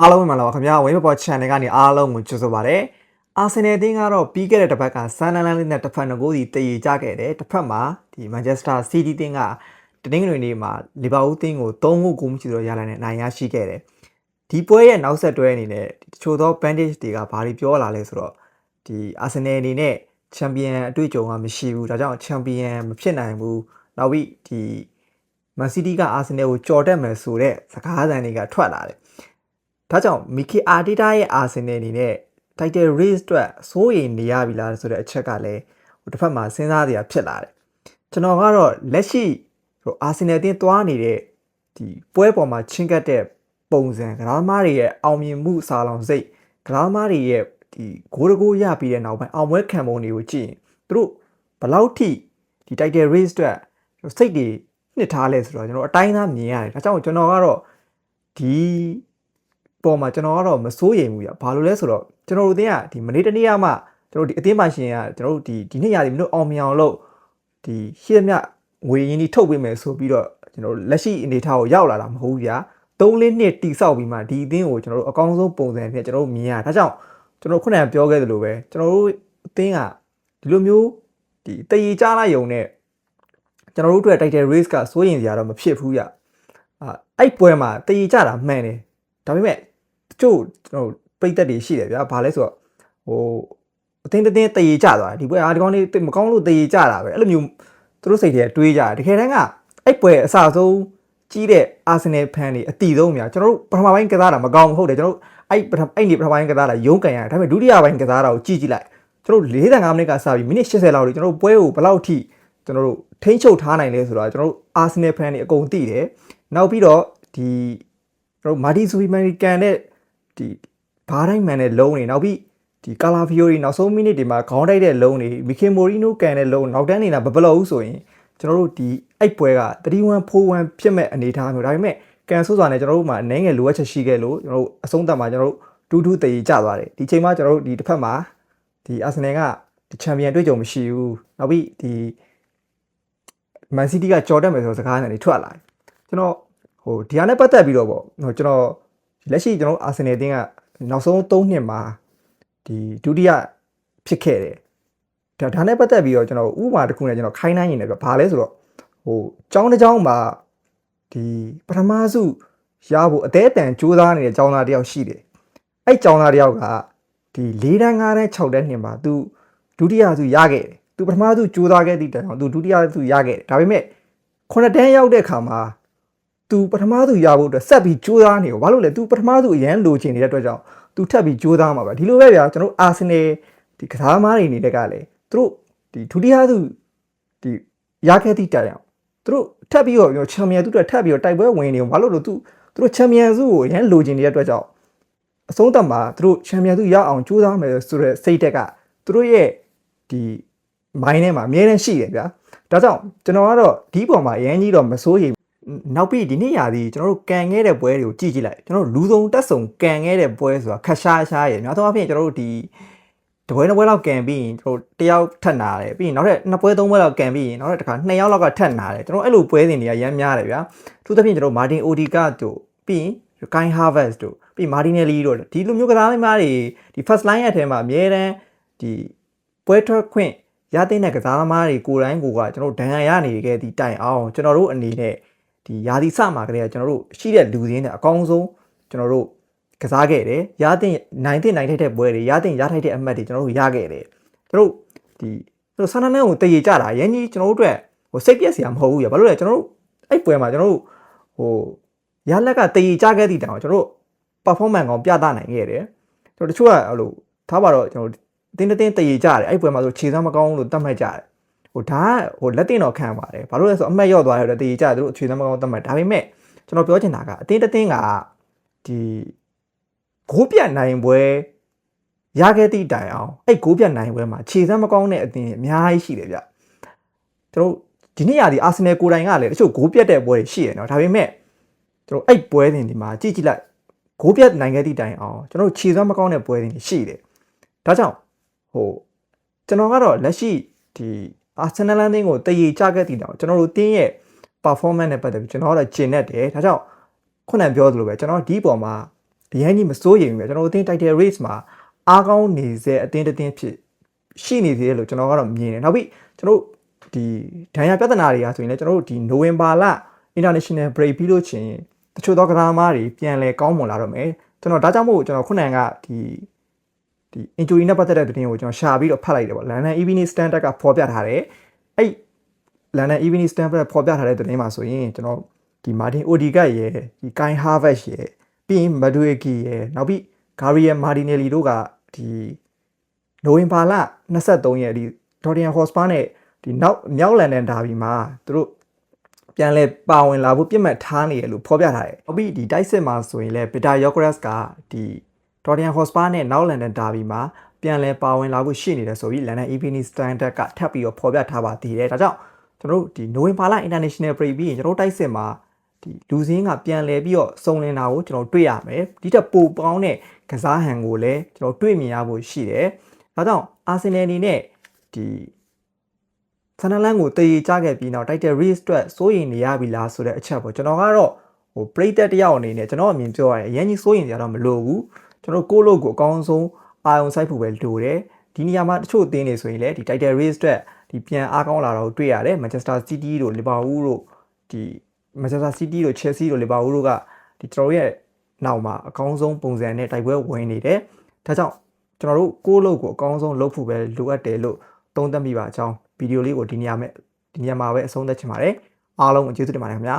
အားလုံးပဲမင်္ဂလာပါခင်ဗျာဝင်းမပေါ် channel ကနေအားလုံးကိုကြိုဆိုပါရစေအာဆင်နယ်အသင်းကတော့ပြီးခဲ့တဲ့တစ်ပတ်ကဆန်လန်လန်လေးနဲ့တစ်ဖက်ငကိုးစီတည်ရကြခဲ့တယ်တစ်ဖက်မှာဒီ Manchester City အသင်းကတနင်္ဂနွေနေ့မှာလီဗာပူးအသင်းကို3ဂိုးကိုမရှိတော့ရလာတဲ့နိုင်ရရှိခဲ့တယ်ဒီပွဲရဲ့နောက်ဆက်တွဲအနေနဲ့တချို့သော bandage တွေကဘာတွေပြောလာလဲဆိုတော့ဒီအာဆင်နယ်အနေနဲ့ချန်ပီယံအတွေ့အကြုံကမရှိဘူးဒါကြောင့်ချန်ပီယံမဖြစ်နိုင်ဘူးနောက်ပြီးဒီ Man City ကအာဆင်နယ်ကိုကြော်တက်မယ်ဆိုတဲ့စကားသံတွေကထွက်လာတယ် ဒါကြောင့်မီကီအာတီတာရဲ့အာဆင်နယ်အနေနဲ့ title race အတွက်စိုးရိမ်နေရပြီလားဆိုတဲ့အချက်ကလည်းဟိုတစ်ဖက်မှာစဉ်းစားစရာဖြစ်လာတယ်ကျွန်တော်ကတော့လက်ရှိဟိုအာဆင်နယ်အသင်းသွားနေတဲ့ဒီပွဲပေါ်မှာချင်းကပ်တဲ့ပုံစံကစားသမားတွေရဲ့အောင်မြင်မှုစာလောင်စိတ်ကစားသမားတွေရဲ့ဒီဂိုးတကိုးရပြီးတဲ့နောက်ပိုင်းအောင်ပွဲခံပုံတွေကိုကြည့်ရင်သူတို့ဘယ်လောက်ထိဒီ title race အတွက်စိတ်တွေနှစ်ထားလဲဆိုတော့ကျွန်တော်အတိုင်းသားမြင်ရတယ်ဒါကြောင့်ကျွန်တော်ကတော့ဒီ ပေါ်မှာကျွန်တော်ကတော့မစိုးရိမ်ဘူးပြဘာလို့လဲဆိုတော့ကျွန်တော်တို့အသင်းကဒီမနေ့တနေ့ကမှကျွန်တော်ဒီအသင်းပါရှင်ကကျွန်တော်တို့ဒီဒီနေ့ရာဒီမလို့အောင်မြင်အောင်လို့ဒီရှေ့မြငွေရင်းကြီးထုတ်ပေးမယ်ဆိုပြီးတော့ကျွန်တော်တို့လက်ရှိအနေအထားကိုရောက်လာတာမဟုတ်ဘူးဗျာ၃လနှစ်တိဆောက်ပြီးမှဒီအသင်းကိုကျွန်တော်တို့အကောင်းဆုံးပုံစံနဲ့ကျွန်တော်တို့မြင်ရဒါကြောင့်ကျွန်တော်ခုနကပြောခဲ့သလိုပဲကျွန်တော်တို့အသင်းကဒီလိုမျိုးဒီတည်ရကြလိုက်ရုံနဲ့ကျွန်တော်တို့အတွက် title race ကစိုးရင်စရာတော့မဖြစ်ဘူးဗျအာအဲ့ပွဲမှာတည်ရကြတာမှန်တယ်ဒါပေမဲ့ တချို့ကျွန်တော်ပြိသက်တွေရှိတယ်ဗျာဘာလဲဆိုတော့ဟိုအတင်းတင်းတည်ရကြသွားတယ်ဒီပွဲအားဒီကောင်းလေးမကောင်းလို့တည်ရကြတာပဲအဲ့လိုမျိုးသူတို့စိတ်ထဲတွေးကြတယ်တကယ်တမ်းကအဲ့ပွဲအစဆုံးကြီးတဲ့အာဆင်နယ်ဖန်တွေအတီဆုံးများကျွန်တော်တို့ပထမပိုင်းကစားတာမကောင်းဘူးဟုတ်တယ်ကျွန်တော်တို့အဲ့ပထမအဲ့ဒီပထမပိုင်းကစားတာရုံးကန်ရတယ်ဒါပေမဲ့ဒုတိယပိုင်းကစားတာကိုကြည့်ကြည့်လိုက်ကျွန်တော်တို့45မိနစ်ကစပြီးမိနစ်80လောက်တွေကျွန်တော်တို့ပွဲကိုဘယ်လောက်ထိကျွန်တော်တို့ထိန်းချုပ်ထားနိုင်လဲဆိုတော့ကျွန်တော်တို့အာဆင်နယ်ဖန်တွေအကုန်သိတယ်နောက်ပြီးတော့ဒီကျွန်တော်မာတီဆူပီမန်ကန်တဲ့ ဒီဘားတိုင်းမန်တဲ့လုံးတွေနောက်ပြီးဒီကာလာဖီယိုရီနောက်ဆုံးမိနစ်တွေမှာခေါင်းတိုက်တဲ့လုံးတွေမီခင်မိုရီနိုကန်တဲ့လုံးနောက်တန်းနေတာဘဘလို့ဆိုရင်ကျွန်တော်တို့ဒီအိုက်ပွဲက31 41ဖြစ်မဲ့အနေအထားမျိုးဒါပေမဲ့ကန်ဆိုးစွာနဲ့ကျွန်တော်တို့မှာအနေငယ်လိုအပ်ချက်ရှိခဲ့လို့ကျွန်တော်တို့အဆုံးသတ်မှာကျွန်တော်တို့တူးတူးတည်ကြသွားတယ်ဒီချိန်မှာကျွန်တော်တို့ဒီတစ်ဖက်မှာဒီအာဆင်နယ်ကဒီချန်ပီယံတွေ့ကြုံမရှိဘူးနောက်ပြီးဒီမန်စီးတီးကကြော်တက်မယ်ဆိုတဲ့စကားနဲ့ထွက်လာတယ်ကျွန်တော်ဟိုဒီဟာနဲ့ပတ်သက်ပြီးတော့ပေါ့ဟိုကျွန်တော် လက်ရှိကျွန်တော်အာဆင်နယ်အသင်းကနောက်ဆုံး3နှစ်မှာဒီဒုတိယဖြစ်ခဲ့တယ်ဒါဒါနဲ့ပတ်သက်ပြီးတော့ကျွန်တော်ဥပမာတစ်ခုနဲ့ကျွန်တော်ခိုင်းနိုင်နေတယ်ပြဘာလဲဆိုတော့ဟိုចောင်းတစ်ចောင်းမှာဒီပထမစုရဖို့အသေးအတန်စူးစမ်းနေတဲ့ចောင်းသားတယောက်ရှိတယ်အဲ့ចောင်းသားတယောက်ကဒီ၄တန်း၅တန်း6တန်းနှစ်မှာသူဒုတိယစုရခဲ့တယ်သူပထမစုစူးစမ်းခဲ့တဲ့တိုင်အောင်သူဒုတိယစုရခဲ့တယ်ဒါပေမဲ့ခုနှစ်တန်းရောက်တဲ့ခါမှာ သူပထမသူရဖို့အတွက်ဆက်ပြီးကြိုးစားနေရောဘာလို့လဲသူပထမသူအရန်လိုချင်နေတဲ့အတွက်ကြောင့်သူထပ်ပြီးကြိုးစားမှာပဲဒီလိုပဲဗျာကျွန်တော်အာဆင်နယ်ဒီကစားမားတွေနေတဲ့ကလည်းသူတို့ဒီဒုတိယသူဒီရခဲ့သည့်တိုင်အောင်သူတို့ထပ်ပြီးတော့ချန်ပီယံသူတို့ထပ်ပြီးတော့တိုက်ပွဲဝင်နေရောဘာလို့လဲသူသူတို့ချန်ပီယံစုကိုအရန်လိုချင်နေတဲ့အတွက်ကြောင့်အဆုံးသတ်မှာသူတို့ချန်ပီယံစုရအောင်ကြိုးစားမယ်ဆိုတဲ့စိတ်သက်ကသူတို့ရဲ့ဒီမိုင်းထဲမှာအများနဲ့ရှိတယ်ဗျာဒါကြောင့်ကျွန်တော်ကတော့ဒီပုံမှာအရင်ကြီးတော့မစိုးရိမ် နောက်ပြီးဒီနေ့ရာသီကျွန်တော်တို့ကန်ခဲ့တဲ့ပွဲတွေကိုကြည့်ကြည့်လိုက်ကျွန်တော်တို့လူစုံတက်ဆုံကန်ခဲ့တဲ့ပွဲဆိုတာခက်ရှားရှားရယ်များသောအားဖြင့်ကျွန်တော်တို့ဒီတပွဲတစ်ပွဲလောက်ကန်ပြီးရင်ကျွန်တော်တယောက်ထက်နာတယ်ပြီးရင်နောက်ထပ်နှစ်ပွဲသုံးပွဲလောက်ကန်ပြီးရင်နောက်ထပ်တစ်ခါနှစ်ယောက်လောက်ကထက်နာတယ်ကျွန်တော်အဲ့လိုပွဲစဉ်တွေကရမ်းများတယ်ဗျာသူသဖြင့်ကျွန်တော်မာတင်အိုဒီကာတို့ပြီးရင်ကိုင်းဟာဗတ်တို့ပြီးမာတီနယ်လီတို့ဒီလိုမျိုးကစားသမားတွေဒီ first line ရဲ့အထဲမှာအများတန်းဒီပွဲထွက်ခွင့်ရတဲ့ကစားသမားတွေကိုယ်တိုင်ကိုကကျွန်တော်ဒဏ်ရာရနေခဲ့ဒီတိုင်အောင်ကျွန်တော်တို့အနေနဲ့ ဒီယာဒီစမှာကလေးကကျွန်တော်တို့ရှိတဲ့လူစင်းတွေအကောင်းဆုံးကျွန်တော်တို့ကစားခဲ့တယ်ရတဲ့နိုင်တဲ့နိုင်ထိုက်တဲ့ပွဲတွေရတဲ့ရထိုက်တဲ့အမှတ်တွေကျွန်တော်တို့ရခဲ့တယ်ကျွန်တော်တို့ဒီကျွန်တော်ဆန္ဒနဲ့ကိုတည်ရကြတာရန်ကြီးကျွန်တော်တို့အတွက်ဟိုစိတ်ပြက်စရာမဟုတ်ဘူးရဘာလို့လဲကျွန်တော်တို့အဲ့ပွဲမှာကျွန်တော်တို့ဟိုရလက်ကတည်ရကြခဲ့သည့်တောင်ကျွန်တော်တို့ performance ကောင်ပြသနိုင်ခဲ့တယ်ကျွန်တော်တချို့ကဟိုလိုထားပါတော့ကျွန်တော်တင်းတင်းတည်ရကြတယ်အဲ့ပွဲမှာဆိုခြေစမ်းမကောင်းလို့တတ်မှတ်ကြတယ် ဟိုဒါကဟိုလက်တင်တော့ခံပါတယ်ဘာလို့လဲဆိုအမှတ်ရောက်သွားတယ်တည်ကြတယ်သူတို့အခြေသမားကောင်းတတ်မှတ်ဒါပေမဲ့ကျွန်တော်ပြောချင်တာကအတင်းတင်းကဒီဂိုးပြတ်နိုင်ပွဲရခဲ့သည့်တိုင်အောင်အဲ့ဂိုးပြတ်နိုင်ပွဲမှာခြေစမ်းမကောင်းတဲ့အတင်းအများကြီးရှိတယ်ဗျကျွန်တော်ဒီနေ့ရာဒီအာဆင်နယ်ကိုယ်တိုင်ကလည်းတချို့ဂိုးပြတ်တဲ့ပွဲတွေရှိတယ်နော်ဒါပေမဲ့ကျွန်တော်အဲ့ပွဲစဉ်ဒီမှာကြည့်ကြည့်လိုက်ဂိုးပြတ်နိုင်ခဲ့သည့်တိုင်အောင်ကျွန်တော်ခြေစမ်းမကောင်းတဲ့ပွဲတွေရှိတယ်ဒါကြောင့်ဟိုကျွန်တော်ကတော့လက်ရှိဒီ အာဆင်နယ်လန်တင်းကိုတည်ရကြခဲ့တည်တော့ကျွန်တော်တို့တင်းရဲ့ performance နဲ့ပတ်သက်ပြီးကျွန်တော်ကတော့ကျင်နေတယ်ဒါကြောင့်ခုနကပြောသလိုပဲကျွန်တော်ဒီပေါ်မှာအရင်ကြီးမစိုးရိမ်ဘူးပဲကျွန်တော်တို့အသင်း title race မှာအားကောင်းနေစေအသင်းတစ်သင်းဖြစ်ရှိနေသေးတယ်လို့ကျွန်တော်ကတော့မြင်တယ်နောက်ပြီးကျွန်တော်တို့ဒီဒဏ်ရာပြဿနာတွေကဆိုရင်လည်းကျွန်တော်တို့ဒီနိုဝင်ဘာလ international break ပြီးလို့ချင်းတချို့သောကစားသမားတွေပြန်လဲကောင်းမွန်လာတော့မယ်ကျွန်တော်ဒါကြောင့်မို့ကျွန်တော်ခုနကဒီ ဒီ injury နဲ့ပတ်သက်တဲ့သတင်းကိုကျွန်တော်ရှာပြီးတော့ဖတ်လိုက်တယ်ပေါ့ London Evening Standard ကဖော်ပြထားတယ်အဲ့ London Evening Standard ဖော်ပြထားတဲ့သတင်းမှာဆိုရင်ကျွန်တော်ဒီ Martin Odegaard ရဲ့ဒီ Kai Havertz ရဲ့ပြီးရင် Madueke ရဲ့နောက်ပြီး Gabriel Martinelli တို့ကဒီနိုဝင်ဘာလ23ရက်ဒီ Tottenham Hotspur နဲ့ဒီနောက်မြောက်လန်ဒန်ဒါဘီမှာသူတို့ပြန်လဲပါဝင်လာဖို့ပြစ်မှတ်ထားနေရလို့ဖော်ပြထားတယ်။နောက်ပြီးဒီတိုက်စစ်မှာဆိုရင်လဲ Peter Yokres ကဒီ Tottenham Hotspur နဲ့နောက်လန်ဒန်ဒါဘီမှာပြန်လဲပါဝင်လာဖို့ရှိနေတယ်ဆိုပြီး London Evening Standard ကထပ်ပြီးတော့ဖော်ပြထားပါသေးတယ်။ဒါကြောင့်ကျွန်တော်တို့ဒီနိုဝင်ဘာလ International Break ပြီးရင်ကျွန်တော်တို့တိုက်စစ်မှာဒီလူစင်းကပြန်လဲပြီးတော့စုံလင်တာကိုကျွန်တော်တွေ့ရမယ်။ဒီတက်ပိုပေါင်းတဲ့ကစားဟန်ကိုလည်းကျွန်တော်တွေ့မြင်ရဖို့ရှိတယ်။ဒါကြောင့်အာဆင်နယ်အနေနဲ့ဒီဆန်နလန်ကိုတည်ကြခဲ့ပြီးနောက် Title Race အတွက်စိုးရိမ်နေရပြီလားဆိုတဲ့အချက်ပေါ့ကျွန်တော်ကတော့ဟိုပရိသတ်တယောက်အနေနဲ့ကျွန်တော်အမြင်ပြောရရင်အရင်ကြီးစိုးရိမ်ကြတော့မလိုဘူး ကျွန်တော်ကိုယ့်လို့ကိုအကောင်းဆုံးအာရုံစိုက်ဖို့ပဲလိုတယ်ဒီနေရာမှာတချို့အသင်းတွေဆိုရင်လည်းဒီ Title Race အတွက်ဒီပြန်အားကောင်းလာတော့တွေ့ရတယ် Manchester City တို့ Liverpool တို့ဒီ Manchester City တို့ Chelsea တို့ Liverpool တို့ကဒီကျွန်တော်ရဲ့နောက်မှာအကောင်းဆုံးပုံစံနဲ့တိုက်ပွဲဝင်နေတယ်ဒါကြောင့်ကျွန်တော်တို့ကိုယ့်လို့ကိုအကောင်းဆုံးလုပ်ဖို့ပဲလိုအပ်တယ်လို့သုံးသပ်မိပါအကြောင်းဗီဒီယိုလေးကိုဒီနေရာမဲ့ဒီနေရာမှာပဲအဆုံးသတ်ချင်ပါတယ်အားလုံးကိုကျေးဇူးတင်ပါတယ်ခင်ဗျာ